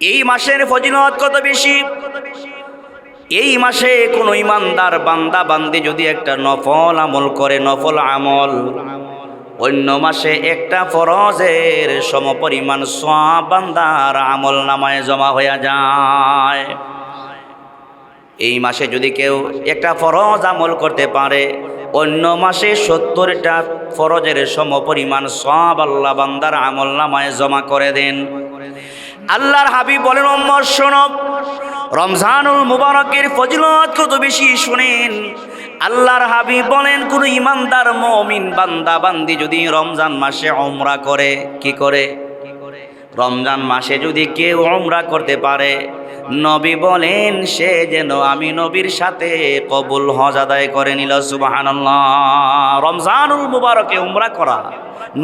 এই মাসের ফজিলত কত বেশি? এই মাসে কোনো ইমানদার বান্দা, বান্দি যদি একটা নফল আমল করে, নফল আমল, অন্য মাসে একটা ফরজের সমপরিমাণ সব বান্দার আমল নামায় জমা হয়ে যায়। এই মাসে যদি কেউ একটা ফরজ আমল করতে পারে, অন্য মাসে সত্তরটা ফরজের সমপরিমাণ সব আল্লাহ বান্দার আমল নামায় জমা করে দেন। আল্লাহর হাবিব বলেন অম্মর শোনব রমজানুল মুবারকের ফজিলত কত বেশি শুনেন। আল্লাহর হাবিব বলেন, কোন ইমানদার মমিন বান্দা, বান্দি যদি রমজান মাসে অমরা করে, কি করে? রমজান মাসে যদি কেউ অমরা করতে পারে নবী বলেন, সে যেন আমি নবীর সাথে কবুল হজ আদায় করে নিল সুবাহান্লাহ রমজানুল মুবারকে উমরা করা,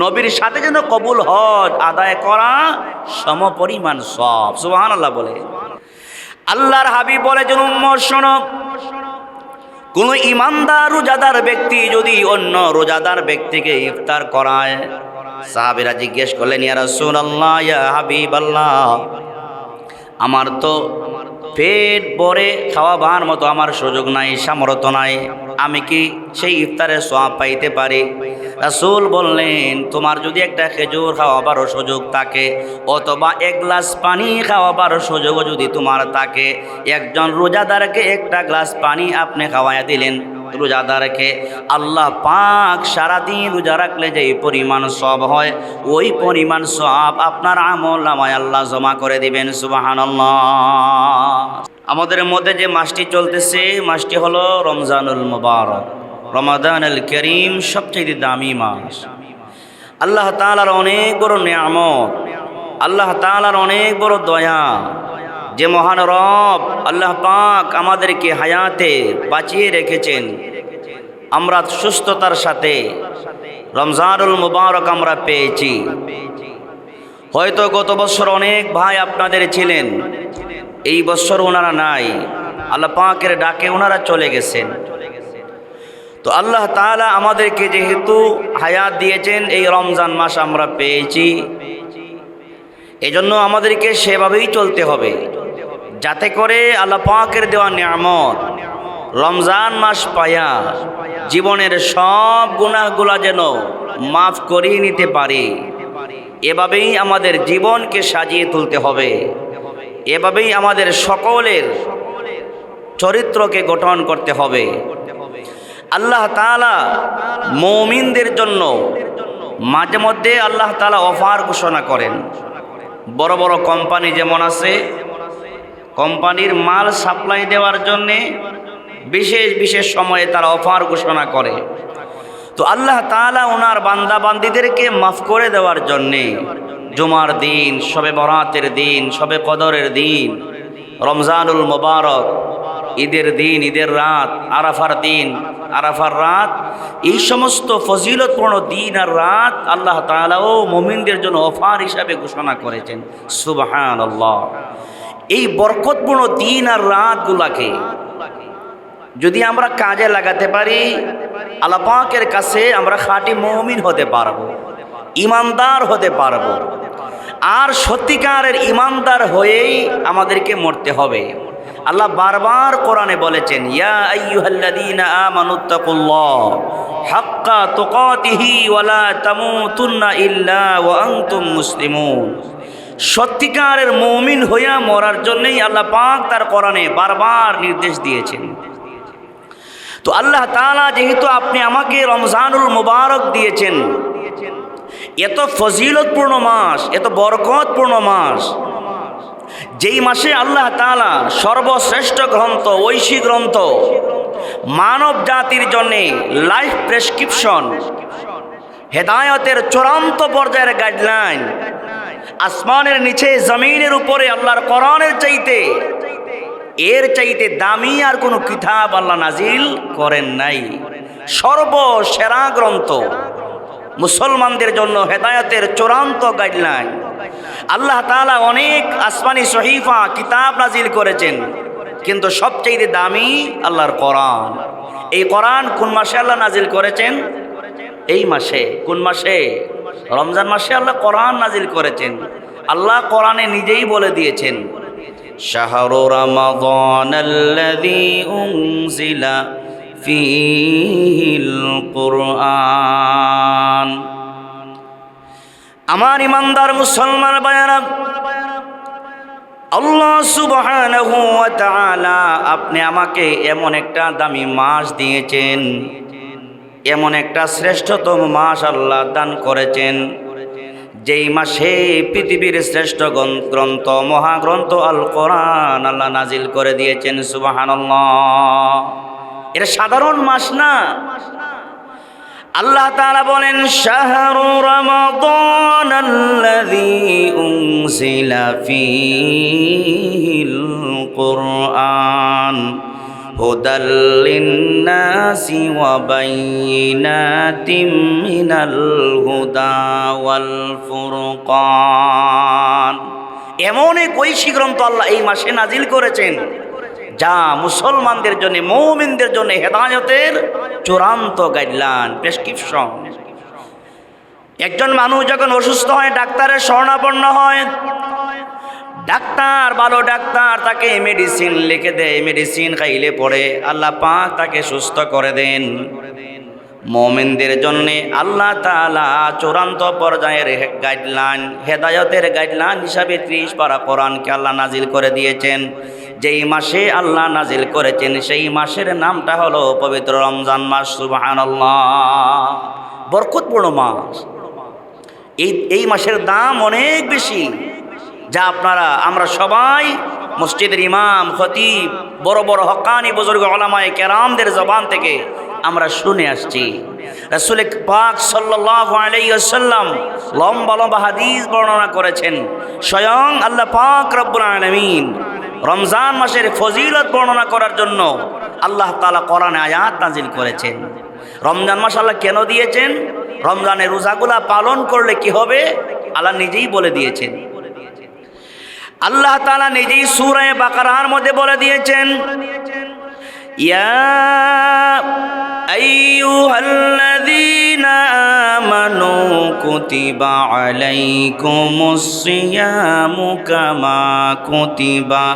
নবীর সাথে যেন কবুল হজ আদায় করা সমপরিমাণ সব সুবাহান আল্লাহ বলে। আল্লাহর হাবি বলে, যেন উম্মর শোনো, কোন ইমানদার, রোজাদার ব্যক্তি যদি অন্য রোজাদার ব্যক্তিকে ইফতার করায়, সাহাবিরা জিজ্ঞেস করলেন, ইয়া রাসূলুল্লাহ, ইয়া হাবিবাল্লাহ আমার তো পেট ভরে খাওয়াবার মতো আমার সুযোগ নাই, সামর্থ্য নাই। আমি কি সেই ইফতারের সব পাইতে পারি? রাসুল বললেন, তোমার যদি একটা খেজুর খাওয়াবারও সুযোগ থাকে অথবা এক গ্লাস পানি খাওয়াবার সুযোগ যদি তোমার থাকে, একজন রোজাদারকে একটা গ্লাস পানি আপনি খাওয়াইয়া দিলেন। রোজাদারকে আল্লাহ পাক সারাদিন রোজা রাখলে যে পরিমাণ সব হয়, ওই পরিমাণ সব আপনার আমল নামায় আল্লাহ জমা করে দিবেন সুবাহান আমাদের মধ্যে যে মাসটি চলতেছে, মাসটি হলো রমজানুল মুবারক। রমাদান আল করিম সবচেয়ে দামি মাস। আল্লাহ তালার অনেক বড় নিয়ামত, আল্লাহ তালার অনেক বড় দয়া যে মহান রব আল্লাহ পাক আমাদেরকে হায়াতে বাঁচিয়ে রেখেছেন। আমরা সুস্থতার সাথে রমজানুল মুবারক আমরা পেয়েছি। হয়তো গত বছর অনেক ভাই আপনাদের ছিলেন। এই বছর ওনারা নাই। আল্লাহ পাকের ডাকে ওনারা চলে গেছেন। তো আল্লাহ তালা আমাদেরকে যেহেতু হায়াত দিয়েছেন, এই রমজান মাস আমরা পেয়েছি। এজন্য আমাদেরকে সেভাবেই চলতে হবে। যাতে করে আল্লাহ পাকের দেওয়া নিয়ামত রমজান মাস পায়া জীবনের সব গুণাগুলা যেন মাফ করিয়ে নিতে পারি। এভাবেই আমাদের জীবনকে সাজিয়ে তুলতে হবে। এভাবেই আমাদের সকলের চরিত্রকে গঠন করতে হবে। আল্লাহ তালা মৌমিনদের জন্য মাঝে মধ্যে আল্লাহ তালা অফার ঘোষণা করেন। বড় বড় কোম্পানি যেমন আছে কোম্পানির মাল সাপ্লাই দেওয়ার জন্যে বিশেষ বিশেষ সময়ে তারা অফার ঘোষণা করে। তো আল্লাহ তালা ওনার বান্দা বান্দিদেরকে মাফ করে দেওয়ার জন্যে জুমার দিন, সবে বরাতের দিন, সবে কদরের দিন, রমজানুল মোবারক, ঈদের দিন, ঈদের রাত, আরাফার দিন, আরাফার রাত, এই সমস্ত ফজিলতপূর্ণ দিন আর রাত আল্লাহ তালাও মোমিনদের জন্য অফার হিসাবে ঘোষণা করেছেন। সুবাহান আল্লাহ এই বরকতপূর্ণ দিন আর রাতগুলাকে যদি আমরা কাজে লাগাতে পারি আলাপাকের কাছে আমরা খাঁটি মমিন হতে পারব, ইমানদার হতে পারব। আর সত্যিকারের ইমানদার হয়েই আমাদেরকে মরতে হবে। আল্লাহ বারবার কোরআনে বলেছেন, ইয়া হাক্কা মুসলিমুন। সত্যিকারের মমিন হইয়া মরার জন্যই আল্লাহ পাক তার কোরআনে বারবার নির্দেশ দিয়েছেন। তো আল্লাহ তাআলা যেহেতু আপনি আমাকে রমজানুল মুবারক দিয়েছেন, এত ফজিলতপূর্ণ মাস, এত বরকতপূর্ণ মাস, যেই মাসে আল্লাহ তাআলা সর্বশ্রেষ্ঠ গ্রন্থ, ঐশী গ্রন্থ, মানব জাতির জন্যে লাইফ প্রেসক্রিপশন হেদায়তের চূড়ান্ত পর্যায়ের গাইডলাইন আসমানের নিচে, জমিনের উপরে, আল্লাহর কোরআনের চাইতে। এর চাইতে দামি আর কোনো কিতাব আল্লাহ নাজিল করেন নাই। সর্বসেরা গ্রন্থ। মুসলমানদের জন্য হেদায়তের চূড়ান্ত গাইডলাইন আল্লাহ তাআলা অনেক আসমানি সহিফা কিতাব নাজিল করেছেন, কিন্তু সবচেয়ে দামি আল্লাহর কোরআন। এই কোরআন কোন মাসে আল্লাহ নাজিল করেছেন? এই মাসে। কোন মাসে? রমজান মাসে আল্লাহ কোরআন নাজিল করেছেন। আল্লাহ কোরআনে নিজেই বলে দিয়েছেন, শাহরু রমাদান আল্লাযী উনজিলা ফীহিল কুরআন। আমার ইমানদার মুসলমান বায়ারা আল্লাহ সুবহানাহু ওয়া তাআলা আপনি আমাকে এমন একটা দামি মাস দিয়েছেন এমন একটা শ্রেষ্ঠতম মাস আল্লাহ দান করেছেন। যেই মাসে পৃথিবীর শ্রেষ্ঠ গ্রন্থ মহাগ্রন্থ আল কোরআন আল্লাহ নাজিল করে দিয়েছেন, সুবহানাল্লাহ। এটা সাধারণ মাস না। আল্লাহ তাআলা বলেন, শাহরু রমাদান আল্লাযী উনজিলা ফীহিল কুরআন। ওয়া বাইয়িনাতিম মিনাল হুদা ওয়াল ফুরকান। এমন এক ঐশী গ্রন্থ আল্লাহ এই মাসে নাজিল করেছেন, যা মুসলমানদের জন্য, মৌমিনদের জন্য হেদায়তের চূড়ান্ত গাইডলাইন প্রেসক্রিপশন একজন মানুষ যখন অসুস্থ হয়, ডাক্তারের শরণাপন্ন হয় ডাক্তার, ভালো ডাক্তার, তাকে মেডিসিন লিখে দেয় মেডিসিন খাইলে পরে আল্লাহ পাক তাকে সুস্থ করে দেন। মোমেনদের জন্য আল্লাহ তালা চূড়ান্ত পর্যায়ের গাইডলাইন হেদায়তের গাইডলাইন হিসাবে ত্রিশ পারা কোরআনকে আল্লাহ নাজিল করে দিয়েছেন। যেই মাসে আল্লাহ নাজিল করেছেন, সেই মাসের নামটা হলো পবিত্র রমজান মাস, সুবহানাল্লাহ। বরকতপূর্ণ মাস। এই এই মাসের দাম অনেক বেশি। যা আপনারা, আমরা সবাই মসজিদের ইমাম, খতিব, বড় বড় হকানি, বুজুর্গ ওলামায় কেরামদের জবান থেকে আমরা শুনে আসছি। রাসুল পাক ওয়াসাল্লাম লম্বা লম্বা হাদিস বর্ণনা করেছেন। স্বয়ং আল্লাহ পাক রব্বুল আলামিন রমজান মাসের ফজিলত বর্ণনা করার জন্য আল্লাহ তাআলা কোরআনে আয়াত নাজিল করেছেন। রমজান মাস আল্লাহ কেন দিয়েছেন? রমজানের রোজাগুলা পালন করলে কি হবে? আল্লাহ নিজেই বলে দিয়েছেন। আল্লাহ তালা নিজেই সুরায় বাকারার মধ্যে বলে দিয়েছেন কুতিবা আলাইকুমুস সিয়ামু কামা কুতিবা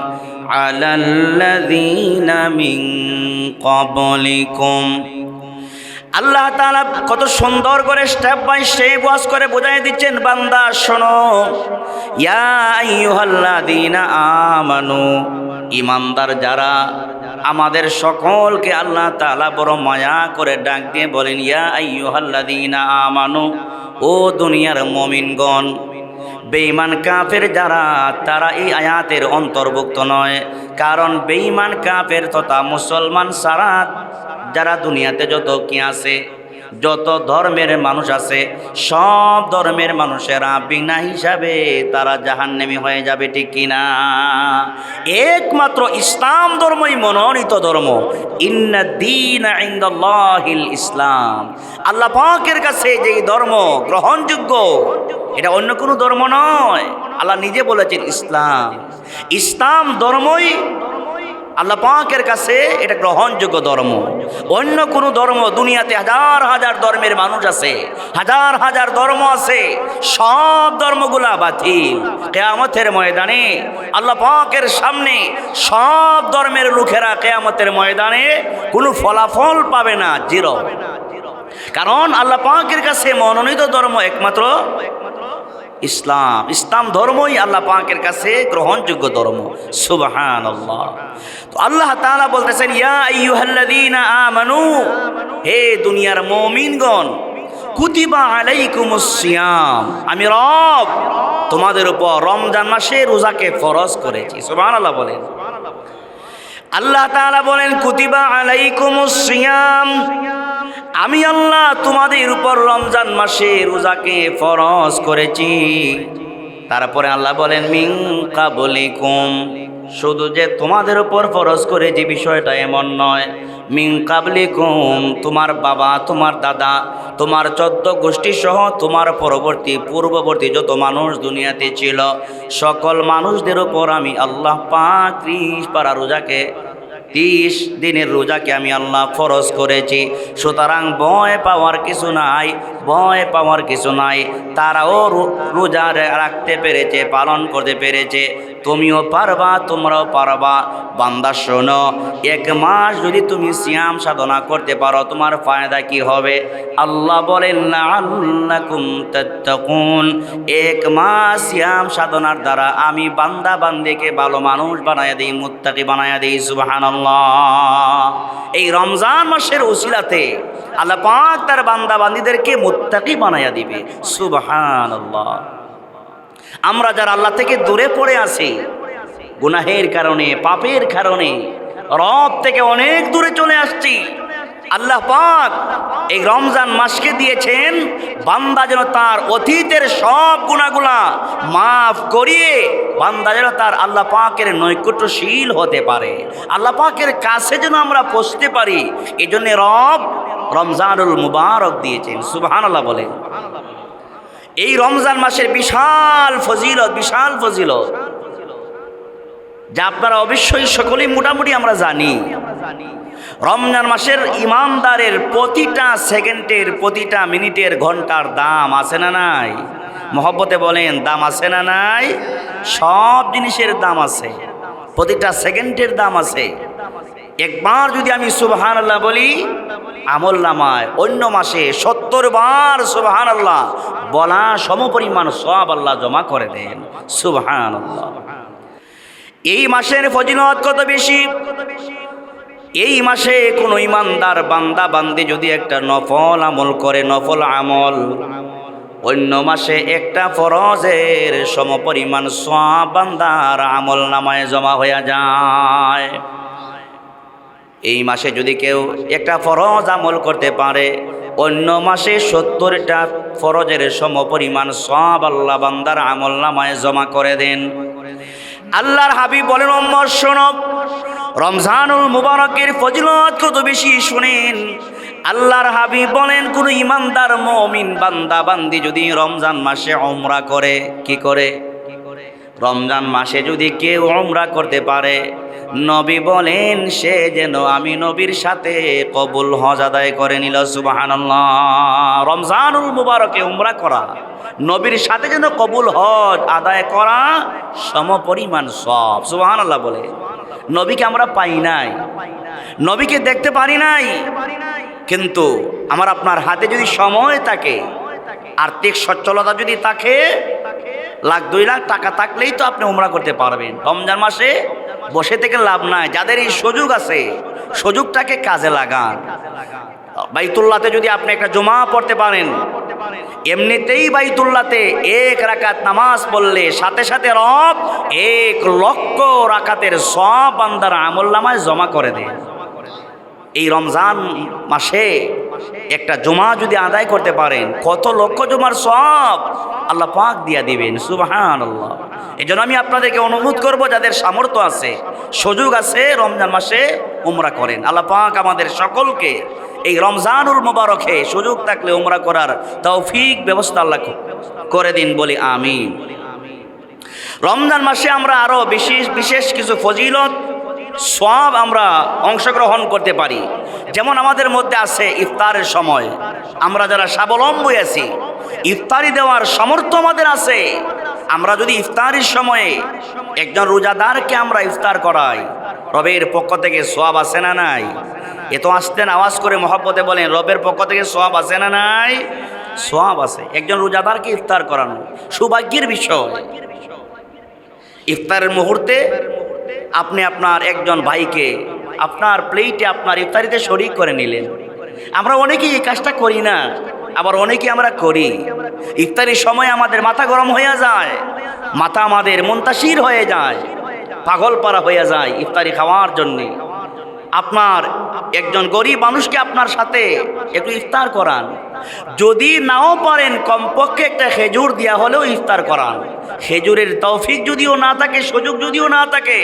আল্লাহ তালা কত সুন্দর করে স্টেপ বাই স্টেপ ওয়াজ করে বোঝাই দিচ্ছেন, বান্দা, শোনো। ইয়া আমানু ইমানদার যারা, আমাদের সকলকে আল্লাহ তালা বড় মায়া করে ডাক দিয়ে বলেন, ইয়া আমানু, ও দুনিয়ার মমিনগণ, বেঈমান কাফের যারা, তারা এই আয়াতের অন্তর্ভুক্ত নয়। কারণ বেঈমান কাফের তথা মুসলমান সারা যারা দুনিয়াতে যত কি আছে, যত ধর্মের মানুষ আছে, সব ধর্মের মানুষেরা বিনা হিসাবে তারা জাহান্নামী হয়ে যাবে, ঠিক কিনা একমাত্র ইসলাম ধর্মই মনোনীত ধর্ম। ইসলাম। আল্লাহ পাকের কাছে যেই ধর্ম গ্রহণযোগ্য, এটা অন্য কোনো ধর্ম নয়। আল্লাহ নিজে বলেছেন ইসলাম। ইসলাম ধর্মই আল্লাহ পাকের কাছে এটা গ্রহণযোগ্য ধর্ম। অন্য কোনো ধর্ম দুনিয়াতে হাজার হাজার ধর্মের মানুষ আছে, হাজার হাজার ধর্ম আছে, সব ধর্মগুলা বাতিল। কেয়ামতের ময়দানে আল্লাহ পাকের সামনে সব ধর্মের লোকেরা কেয়ামতের ময়দানে কোনো ফলাফল পাবে না, জিরো। কারণ আল্লাহ পাকের কাছে মনোনীত ধর্ম একমাত্র ইসলাম। ইসলাম ধর্মই আল্লাহ পাকের কাছে গ্রহণযোগ্য ধর্ম। সুবহান আল্লাহ আল্লাহ তাআলা বলতেছেন, ইয়া আইয়ুহাল্লাযীনা আমানু, হে দুনিয়ার মুমিনগণ, কুতিবা আলাইকুমুস সিয়াম। আমি রব, তোমাদের উপর রমজান মাসে রোজাকে ফরজ করেছি। সুবহানাল্লাহ বলেন। আল্লাহ তাআলা বলেন, কুতিবা আলাইকুমুস সিয়াম। আমি আল্লাহ তোমাদের উপর রমজান মাসে রোজাকে ফরজ করেছি। তারপরে আল্লাহ বলেন মিং কাবলিকুম। শুধু যে তোমাদের উপর ফরজ করে যে বিষয়টা এমন নয়। মিং কাবলিকুম, তোমার বাবা, তোমার দাদা, তোমার চোদ্দ গোষ্ঠী সহ তোমার পরবর্তী, পূর্ববর্তী যত মানুষ দুনিয়াতে ছিল, সকল মানুষদের উপর আমি আল্লাহ পাক ত্রিশ রোজাকে, তিরিশ দিনের রোজাকে আমি আল্লাহ ফরজ করেছি। সুতরাং ভয় পাওয়ার কিছু নাই, ভয় পাওয়ার কিছু নাই। তারাও রোজা রাখতে পেরেছে, পালন করতে পেরেছে। তুমিও পারবা, তোমরাও পারবা। বান্দা, শোনো, এক মাস যদি তুমি সিয়াম সাধনা করতে পারো, তোমার ফায়দা কি হবে? আল্লাহ বলেন এক মাস সিয়াম সাধনার দ্বারা আমি বান্দা বান্দিকে ভালো মানুষ বানায়া দিই, মুত্তাকি বানায়া দিই, সুবহানাল্লাহ। এই রমজান মাসের উসিলাতে আল্লাহ পাক তার বান্দা বান্দিদেরকে মুত্তাকি বানায়া দিবে, সুবহানাল্লাহ। আমরা যারা আল্লাহ থেকে দূরে পড়ে আছি, গুনাহের কারণে, পাপের কারণে, রব থেকে অনেক দূরে চলে আসছি। আল্লাহ পাক এই রমজান মাসকে দিয়েছেন, বান্দা যেন তার অতীতের সব গুণাগুলা মাফ করিয়ে বান্দা যেন তার আল্লাহ পাকের নৈকট্যশীল হতে পারে। আল্লাহ পাকের কাছে যেন আমরা পৌঁছতে পারি এই জন্য রব রমজানুল মুবারক দিয়েছেন। সুবহান আল্লাহ বলেন। এই রমজান মাসের বিশাল ফজিলত বিশাল ফজিলত। যা আপনারা অবশ্যই সকলেই মোটামুটি আমরা জানি। রমজান মাসের ইমানদারের প্রতিটা সেকেন্ডের, প্রতিটা মিনিটের ঘণ্টার দাম আছে না নাই? মহব্বতে বলেন, দাম আছে না নাই? সব জিনিসের দাম আছে। প্রতিটা সেকেন্ডের দাম আছে। একবার যদি আমি সুবহান আল্লাহ বলি, আমল নামায়, অন্য মাসে সত্তর বার সুবহান আল্লাহ বলা সমপরিমাণ সব আল্লাহ জমা করে দেন। সুবহান আল্লাহ এই মাসের ফজিলত কত বেশি? এই মাসে কোনো ইমানদার বান্দা, বান্দি যদি একটা নফল আমল করে, নফল আমল, অন্য মাসে একটা ফরজের সমপরিমাণ সব বান্দার আমল নামায় জমা হয়ে যায়। এই মাসে যদি কেউ একটা ফরজ আমল করতে পারে, অন্য মাসে সত্তরটা ফরজের সমপরিমাণ সব আল্লাহ বান্দার আমল নামায় জমা করে দেন। আল্লাহর হাবিব বলেন অম্মর শোনব রমজানুল মুবারকের ফজিলত কত বেশি শুনেন। আল্লাহর হাবিব বলেন, কোন ইমানদার মমিন বান্দা বান্দি যদি রমজান মাসে ওমরা করে, কি করে? রমজান মাসে যদি কেউ ওমরা করতে পারে নবী বলেন, সে যেন আমি নবীর সাথে কবুল হজ আদায় করে নিল, সুবহানাল্লাহ। রমজানুল মুবারকে উমরা করা, নবীর সাথে যেন কবুল হজ আদায় করা সমপরিমাণ সব, সুবহানাল্লাহ বলে। নবীকে আমরা পাই নাই, নবীকে দেখতে পারি নাই, কিন্তু আমার আপনার হাতে যদি সময় থাকে, আর্থিক সচ্ছলতা যদি থাকে লাখ, দুই লাখ টাকা থাকলেই তো আপনি উমরা করতে পারবেন। রমজান মাসে বসে থেকে লাভ নাই। যাদের এই সুযোগ আছে, সুযোগটাকে কাজে লাগান। বাইতুল্লাতে যদি আপনি একটা জমা পড়তে পারেন, এমনিতেই বাইতুল্লাতে এক রাকাত নামাজ পড়লে সাথে সাথে রব এক লক্ষ রাকাতের সব বান্দার আমল নামায় জমা করে দেয় এই রমজান মাসে একটা জমা যদি আদায় করতে পারেন, কত লক্ষ জমার সব আল্লাহ পাক দিয়া দিবেন সুবাহান আল্লাহ এই জন্য আমি আপনাদেরকে অনুরোধ করব, যাদের সামর্থ্য আছে, সুযোগ আছে, রমজান মাসে উমরা করেন। আল্লাহ পাক আমাদের সকলকে এই রমজানুল মোবারকে সুযোগ থাকলে উমরা করার তৌফিক, ব্যবস্থা আল্লাহ করে দিন বলি আমি রমজান মাসে আমরা আরও বিশেষ বিশেষ কিছু ফজিলত সব আমরা অংশগ্রহণ করতে পারি। যেমন আমাদের মধ্যে আছে ইফতারের সময়। আমরা যারা স্বাবলম্বী আছি, ইফতারি দেওয়ার সামর্থ্য আমাদের আছে। আমরা যদি ইফতারির সময়ে একজন রোজাদারকে আমরা ইফতার করাই, রবের পক্ষ থেকে সোয়াব আছে না নাই? এ তো আসতেন আওয়াজ করে মহব্বতে বলেন, রবের পক্ষ থেকে সোয়াব আছে না নাই? সোয়াব আছে। একজন রোজাদারকে ইফতার করানো সৌভাগ্যের বিষয়। ইফতারের মুহূর্তে আপনি আপনার একজন ভাইকে আপনার প্লেটে আপনার ইফতারিতে শরিক করে নিলেন। আমরা অনেকেই এই কাজটা করি না, আবার অনেকে আমরা করি। ইফতারির সময় আমাদের মাথা গরম হয়ে যায়, মাথা আমাদের মন্তাসির হয়ে যায় পাগল পারা হয়ে যায় ইফতারি খাওয়ার জন্যে। আপনার একজন গরিব মানুষকে আপনার সাথে একটু ইফতার করান। যদি নাও পারেন কমপক্ষে একটা খেজুর দেওয়া হলেও ইফতার করান। খেজুরের তৌফিক যদিও না থাকে, সুযোগ যদিও না থাকে,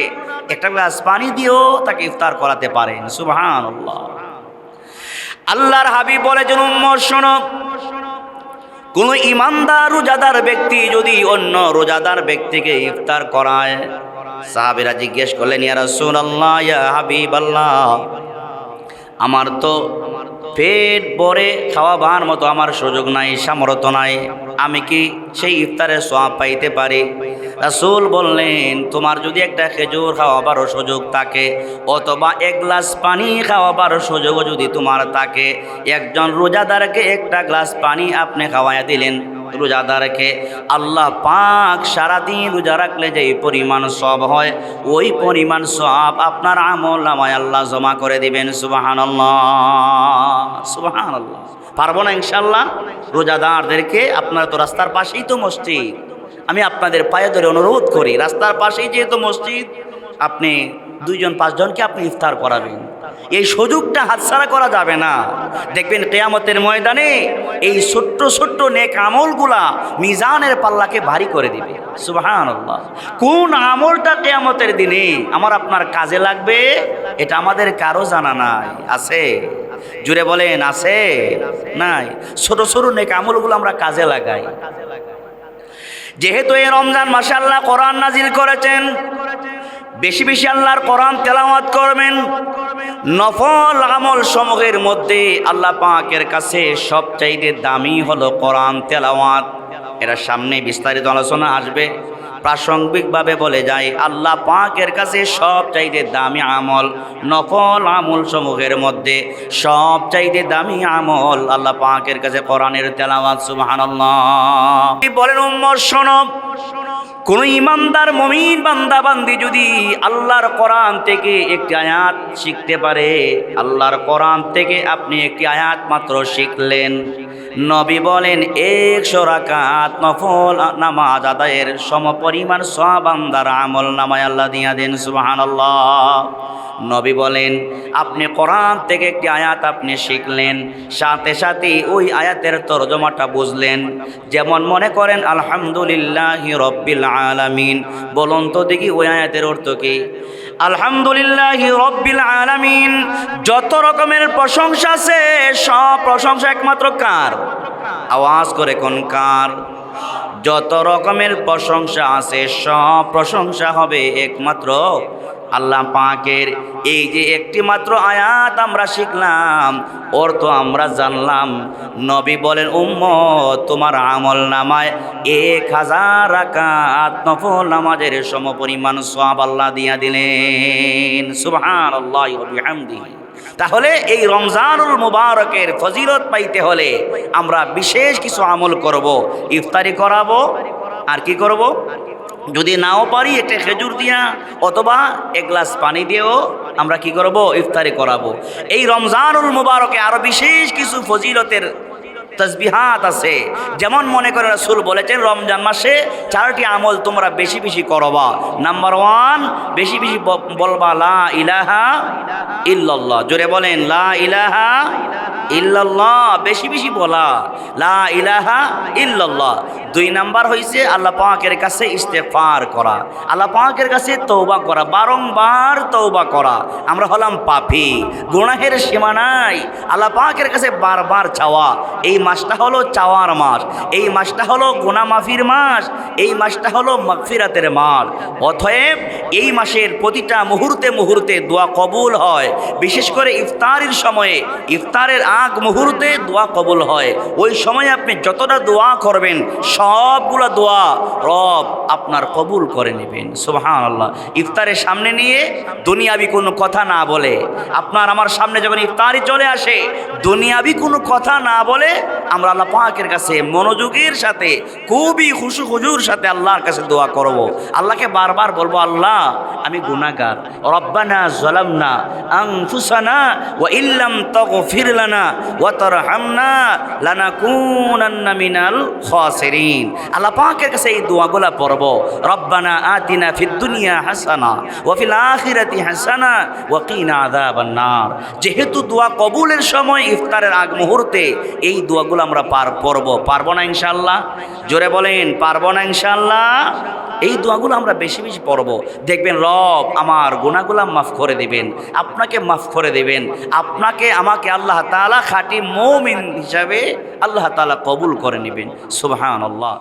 একটা গ্লাস পানি দিয়েও তাকে ইফতার করাতে পারেন। সুবহান আল্লাহর হাবিব বলে যে উম্মর শোনো। কোন ইমানদার, রোজাদার ব্যক্তি যদি অন্য রোজাদার ব্যক্তিকে ইফতার করায়, সাহাবিরা জিজ্ঞেস করলেন, ইয়া রাসূলুল্লাহ, ইয়া হাবিবাল্লাহ, আমার তো পেট ভরে খাওয়াবার মতো আমার সুযোগ নাই, সামর্থ্য নাই। আমি কি সেই ইফতারের সোয়াব পাইতে পারি? রাসুল বললেন, তোমার যদি একটা খেজুর খাওয়াবারও সুযোগ থাকে অথবা এক গ্লাস পানি খাওয়াবার সুযোগও যদি তোমার থাকে, একজন রোজাদারকে একটা গ্লাস পানি আপনি খাওয়াইয়া দিলেন। রোজাদারকে আল্লাহ পাক সারাদিন রোজা রাখলে যে পরিমাণ সব হয়, ওই পরিমাণ সব আপনার আমল নামায় আল্লাহ জমা করে দিবেন সুবাহান সুবাহান পারব না ইনশাল্লাহ রোজাদারদেরকে আপনার তো রাস্তার পাশেই তো মসজিদ। আমি আপনাদের পায়ে ধরে অনুরোধ করি, রাস্তার পাশেই যেহেতু মসজিদ, আপনি দুইজন, পাঁচজনকে আপনি ইফতার করাবেন। এই সুযোগটা হাতছাড়া করা যাবে না। দেখবেন কেয়ামতের ময়দানে এই ছোট্ট ছোট্ট নেক আমলগুলা মিজানের পাল্লাকে ভারী করে দিবে। সুবাহান কোন আমলটা কেয়ামতের দিনে আমার আপনার কাজে লাগবে, এটা আমাদের কারও জানা নাই। আছে? জুড়ে বলেন, আছে? নাই। ছোট ছোট নেক আমলগুলো আমরা কাজে লাগাই। যেহেতু এই রমজান মাসে আল্লাহ কোরআন নাজিল করেছেন, বেশি বেশি আল্লাহর কোরআন তেলাওয়াত করবেন। নফল আমল সমূহের মধ্যে আল্লাহ পাকের কাছে সবচাইতে দামি হলো কোরআন তেলাওয়াত। এরা সামনে বিস্তারিত আলোচনা আসবে। প্রাসঙ্গিকভাবে বলে যায় আল্লাহ পাকের কাছে সব চাইতে দামি আমল, নফল আমল সমূহের মধ্যে সব চাইতে দামি আমল আল্লাহ পাকের কাছে কোরআনের তেলাওয়াত, সুবহানাল্লাহ। বলেন, উম্মর শোনব কোন ইমানদার মমিন বান্দাবান্দি যদি আল্লাহর কোরআন থেকে একটি আয়াত শিখতে পারে, আল্লাহর কোরআন থেকে আপনি একটি আয়াত মাত্র শিখলেন। নবী বলেন, একশো রাকাত নফল নামাজ আদায়ের সমপরিমাণ সাবান্দার আমল নামায় আল্লাহ দিয়া দেন, সুবহানাল্লাহ। নবী বলেন, আপনি কোরআন থেকে একটি আয়াত আপনি শিখলেন, সাথে সাথে ওই আয়াতের তরজমাটা বুঝলেন। যেমন মনে করেন, আলহামদুলিল্লাহ রব্বিল আলামিন। বলুন তো দেখি ওই আয়াতের অর্থ কি? আলহামদুলিল্লাহ রব্বিল আলামিন। যত রকমের প্রশংসা আছে, সব প্রশংসা একমাত্র কার? আওয়াজ করে কোন কার? যত রকমের প্রশংসা আছে, সব প্রশংসা হবে একমাত্র আল্লাহ পাকের এই যে একটি মাত্র আয়াত আমরা শিখলাম অর্থ আমরা জানলাম। নবী বলেন উম্ম তোমার আমল নামায় এক হাজার রাকাত নফল নামাজের সমপরিমাণ সব আল্লাহ দিয়া দিলেন। সুবহান আল্লাহ তাহলে এই রমজানুল মুবারকের ফজিলত পাইতে হলে আমরা বিশেষ কিছু আমল করব। ইফতারি করাবো, আর কি করব? যদি নাও পারি একটা খেজুর দিয়া, অথবা এক গ্লাস পানি দিয়েও আমরা কি করব? ইফতারি করাবো। এই রমজানুল মুবারকে আরও বিশেষ কিছু ফজিলতের তসবিহাত আছে। যেমন মনে করে রাসূল বলেছেন, রমজান মাসে চারটি আমল তোমরা বেশি বেশি করবা। নাম্বার ওয়ান বেশি বেশি বলবা, লা ইলাহা ইল্লাল্লাহ। জোরে বলেন, লা ইলাহা ইল্লাল্লাহ। বেশি বেশি বলা, লা ইলাহা ইল্লাল্লাহ। দুই নাম্বার হইছে, আল্লাহ পাকের কাছে ইস্তেফার করা। আল্লাহ পাকের কাছে তৌবা করা, বারংবার তৌবা করা। আমরা হলাম পাপী, গুনাহের সীমা নাই। আল্লাহ পাকের কাছে বারবার চাওয়া। এই মাসটা হলো চাওয়ার মাস, এই মাসটা হলো গুনা মাফির মাস, এই মাসটা হলো মাগফিরাতের মাস। অতএব এই মাসের প্রতিটা মুহূর্তে মুহূর্তে দোয়া কবুল হয়, বিশেষ করে ইফতারের সময়ে। ইফতারের আগ মুহূর্তে দোয়া কবুল হয়। ওই সময় আপনি যতটা দোয়া করবেন, সবগুলো দোয়া রব আপনার কবুল করে নেবেন। সুবহান আল্লাহ ইফতারের সামনে নিয়ে দুনিয়াবি কোনো কথা না বলে, আপনার আমার সামনে যখন ইফতারি চলে আসে, দুনিয়াবি কোনো কথা না বলে আমরা আল্লাহ পাকের কাছে মনোযোগের সাথে, খুবই খুশু খুজুর সাথে আল্লাহর কাছে দোয়া করব। আল্লাহকে বারবার বলব, আল্লাহ, আমি গুনাহগার। রব্বানা জলামনা আনফুসানা ওয়া ইল্লাম তাগফির লানা ওয়া তারহামনা লানাকুনান্না মিনাল খাসিরিন। আল্লাহ পাকের কাছে এই দোয়াগুলা পড়ব, রব্বানা আতিনা ফিদ দুনিয়া হাসানা ওয়া ফিল আখিরাতি হাসানা ওয়া কিনা আযাবান নার যেহেতু দোয়া কবুলের সময়, ইফতারের আগ মুহূর্তে এই দোয়াগুলো আমরা পার করব। পারব না ইনশাল্লাহ জোরে বলেন, পারব না ইনশাল্লাহ এই দোয়াগুলো আমরা বেশি বেশি পড়ব। দেখবেন রব আমার গুণাগুলা মাফ করে দেবেন, আপনাকে মাফ করে দেবেন, আপনাকে, আমাকে আল্লাহ তালা খাটি মৌমিন হিসাবে আল্লাহ তালা কবুল করে নেবেন। সুবহানাল্লাহ।